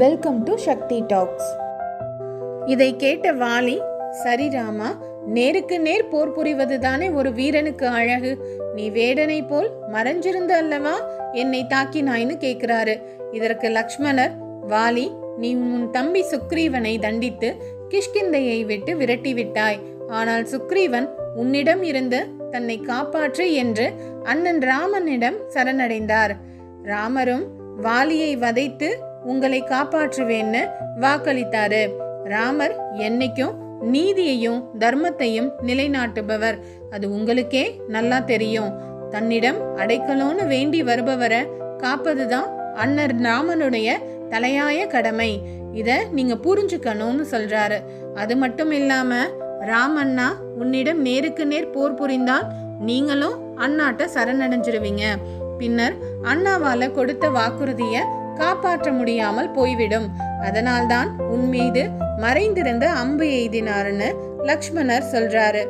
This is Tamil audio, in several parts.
வெல்கம் டு சக்தி டாக்ஸ் இதை கேட்ட வாலி சரி ராமா நேருக்கு நேர் போர் புரிவது தானே ஒரு வீரனுக்கு அழகு. நீ வேடனை போல் மறைஞ்சிருந்த அல்லவா என்னை தாக்கினாய்னு கேக்குறாரு. இதற்கு லக்ஷ்மணர் வாலி நீ உன் தம்பி சுக்ரீவனை தண்டித்து கிஷ்கிந்தையை விட்டு விரட்டி விட்டாய். ஆனால் சுக்ரீவன் உன்னிடம் இருந்து தன்னை காப்பாற்று என்று அண்ணன் ராமனிடம் சரணடைந்தார். ராமரும் வாலியை வதைத்து உங்களை காப்பாற்றுவேன்னு வாக்களித்தாரு. ராமர் என்னைக்கும் நீதியையும் தர்மத்தையும் நிலைநாட்டுபவர். அது உங்களுக்கே நல்லா தெரியும். தன்னிடம் அடைக்கலோன்னு வேண்டி வருபவரை காப்பதுதான் அண்ணர் ராமனுடைய தலையாய கடமை. இத நீங்க புரிஞ்சுக்கணும்னு சொல்றாரு. அது மட்டும் இல்லாம ராமண்ணா உன்னிடம் நேருக்கு நேர் போர் புரிந்தால் நீங்களும் அண்ணாட்ட சரணடைஞ்சிருவீங்க. பின்னர் அண்ணாவால கொடுத்த வாக்குறுதியை காப்பாற்ற முடியாமல் போய்விடும். அதனால்தான் உன் மீது மறைந்திருந்த அம்பு எய்தினாருன்னு லக்ஷ்மணர் சொல்றாரு.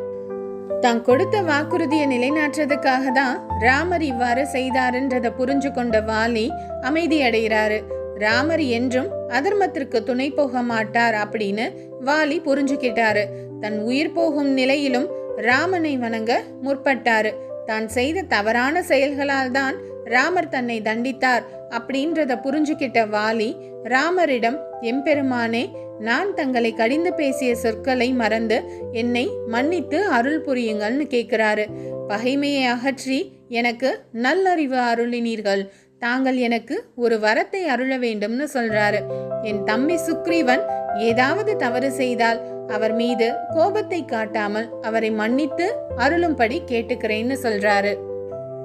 தான் கொடுத்த வாக்குறுதியை நிலைநாட்டுறதுக்காக தான் ராமர் இவ்வாறு செய்தாருன்றத புரிஞ்சு கொண்ட வாலி அமைதி அடைகிறாரு ராமர் என்றும் அதர்மத்திற்கு துணை போக மாட்டார் அப்படின்னு வாலி புரிஞ்சுக்கிட்டாரு. தன் உயிர் போகும் நிலையிலும் ராமனை வணங்க முற்பட்டாரு. தான் செய்த தவறான செயல்களால் தான் ராமர் தன்னை தண்டித்தார் அப்படின்றத புரிஞ்சுக்கிட்ட வாலி ராமரிடம் எம்பெருமானே நான் தங்களை கடிந்து பேசிய சொற்களை மறந்து என்னை மன்னித்து அருள் புரியுங்கள்னு கேட்கிறாரு பகைமையை அகற்றி எனக்கு நல்லறிவு அருளினீர்கள். தாங்கள் எனக்கு ஒரு வரத்தை அருள வேண்டும்னு சொல்றாரு. என் தம்பி சுக்ரீவன் ஏதாவது தவறு செய்தால் அவர் மீது கோபத்தை காட்டாமல் அவரை மன்னித்து அருளும்படி கேட்டுக்கிறேன்னு சொல்றாரு.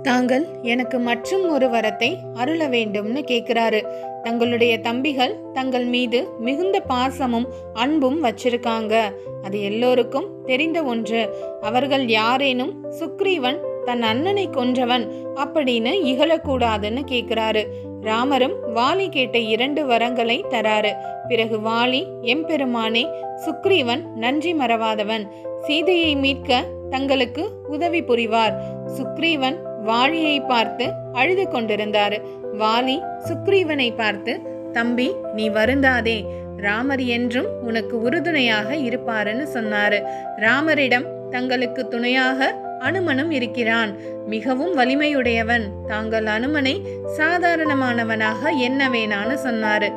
தாங்கள் எனக்கு மற்றும் ஒரு வரத்தை அருள வேண்டும்னு கேட்கிறாரு. தங்களுடைய தம்பிகள் தங்கள் மீது மிகுந்த பாசமும் அன்பும் வச்சிருக்காங்க. அது எல்லோருக்கும் தெரிந்த ஒன்று. அவர்கள் யாரேனும் சுக்ரீவன் தன் அண்ணனை கொன்றவன் அப்படின்னு இகழக்கூடாதுன்னு கேட்கிறாரு. ராமரும் வாலி கேட்ட இரண்டு வரங்களை தராரு. பிறகு வாலி எம்பெருமானே சுக்ரீவன் நன்றி மறவாதவன். சீதையை மீட்க தங்களுக்கு உதவி புரிவார். சுக்ரீவன் வாலியை பார்த்து அழுது கொண்டிருந்தார். வாலி சுக்ரீவனை பார்த்து தம்பி நீ வருந்தாதே. ராமர் என்றும் உனக்கு உறுதுணையாக இருப்பாருன்னு சொன்னாரு. ராமரிடம் தங்களுக்கு துணையாக அனுமனும் இருக்கிறான். மிகவும் வலிமையுடையவன். தாங்கள் அனுமனை சாதாரணமானவனாக என்ன வேணான்னு சொன்னாரு.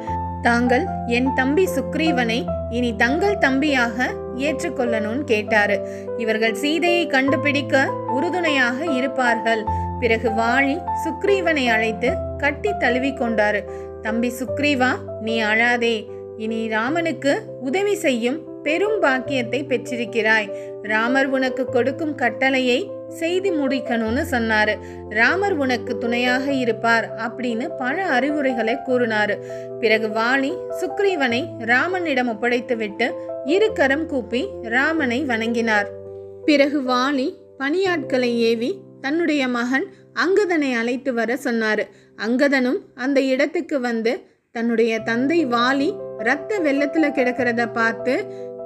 தாங்கள் என் தம்பி சுக்ரீவனை இனி தங்கள் தம்பியாக ஏற்றுக்கொள்ளணும்னு கேட்டாரு. இவர்கள் சீதையை கண்டுபிடிக்க உறுதுணையாக இருப்பார்கள். பிறகு வாழி சுக்ரீவனை அழைத்து கட்டி தழுவி கொண்டாரு. தம்பி சுக்ரீவா நீ அழாதே. இனி ராமனுக்கு உதவி செய்யும் பெரும் பாக்கியத்தை பெற்றிருக்கிறாய். ராமர் உனக்கு கொடுக்கும் கட்டளையை செய்தி முடிக்கணும்னு சொன்னாரு. ராமர் உனக்கு துணையாக இருப்பார் அப்படின்னு பல அறிவுரைகளை கூறினாரு. பிறகு வாலி சுக்ரீவனை ராமனிடம் ஒப்படைத்துவிட்டு இரு கரம் கூப்பி ராமனை வணங்கினார். பிறகு வாலி பணியாட்களை ஏவி தன்னுடைய மகன் அங்கதனை அழைத்து வர சொன்னார். அங்கதனும் அந்த இடத்துக்கு வந்து தன்னுடைய தந்தை வாலி ரத்த வெள்ளத்தில் கிடக்கிறத பார்த்து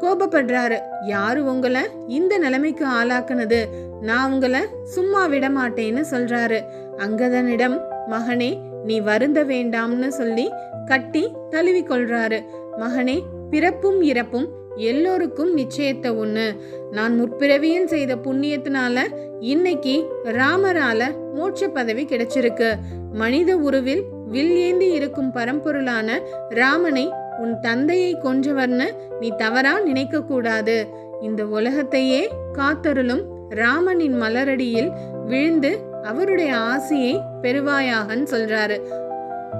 கோபப்படுறாரு. யாரு உங்களை இந்த நிலைமைக்கு ஆளாக்குனது? நான் உங்களை சும்மா விட மாட்டேன்னு சொல்றாரு. அங்கதனிடம் மகனே நீ வருந்த வேண்டாம்னு சொல்லி கட்டி தழுவி கொள்றாரு மகனே பிறப்பும் இறப்பும் எல்லோருக்கும் நிச்சயத்த ஒண்ணு நான் முற்பிறவியில் செய்த புண்ணியத்தினால இன்னைக்கு ராமரால மோட்ச பதவி கிடைச்சிருக்கு. மனித உருவில் வில் ஏந்தி இருக்கும் பரம்பொருளான ராமனை உன் தந்தையை கொன்றவர்னு நீ தவறா நினைக்க கூடாது இந்த உலகத்தையே காத்தருளும் ராமனின் மலரடியில் விழுந்து அவருடைய ஆசையை பெறுவாயாகன்னு சொல்றாரு.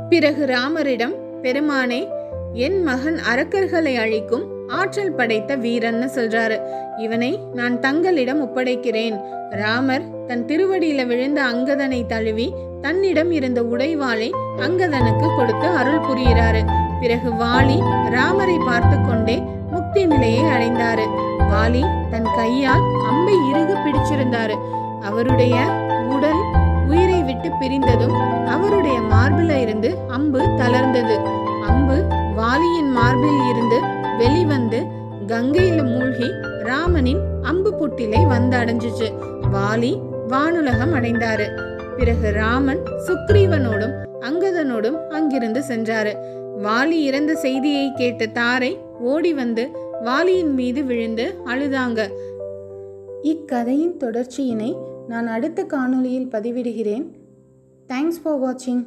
பிறகு ராமரிடம் பெருமானே என் மகன் அரக்கர்களை அழிக்கும் ஆற்றல் படைத்த வீரன்னு சொல்றாரு. இவனை நான் தங்களிடம் ஒப்படைக்கிறேன். ராமர் தன் திருவடியில விழுந்த அங்கதனை தழுவி தன்னிடம் இருந்த உடைவாளை அங்கதனுக்கு கொடுத்து அருள் புரிகிறாரு. பிறகு வாலி ராமரை பார்த்து கொண்டே முக்தி நிலையை அடைந்தாரு. வாலி தன் கையால் அம்பை இறுக பிடிச்சிருந்தாரு. அவருடைய உடல் உயிரை விட்டு பிரிந்ததும் அவருடைய மார்பில் இருந்து அம்பு தளர்ந்தது. அம்பு வாலியின் மார்பில் இருந்து வெளிவந்து கங்கையில மூழ்கி ராமனின் அம்பு புட்டிலை வந்து அடைஞ்சிச்சு வாலி வானுலகம் அடைந்தாரு. பிறகு ராமன் சுக்ரீவனோடும் அங்கதனோடும் அங்கிருந்து சென்றாரு. வாலி இறந்த செய்தியை கேட்ட தாரை ஓடி வந்து வாலியின் மீது விழுந்து அழுதாங்க. இக்கதையின் தொடர்ச்சியினை நான் அடுத்த காணொளியில் பதிவிடுகிறேன். தேங்க்ஸ் ஃபார் வாட்சிங்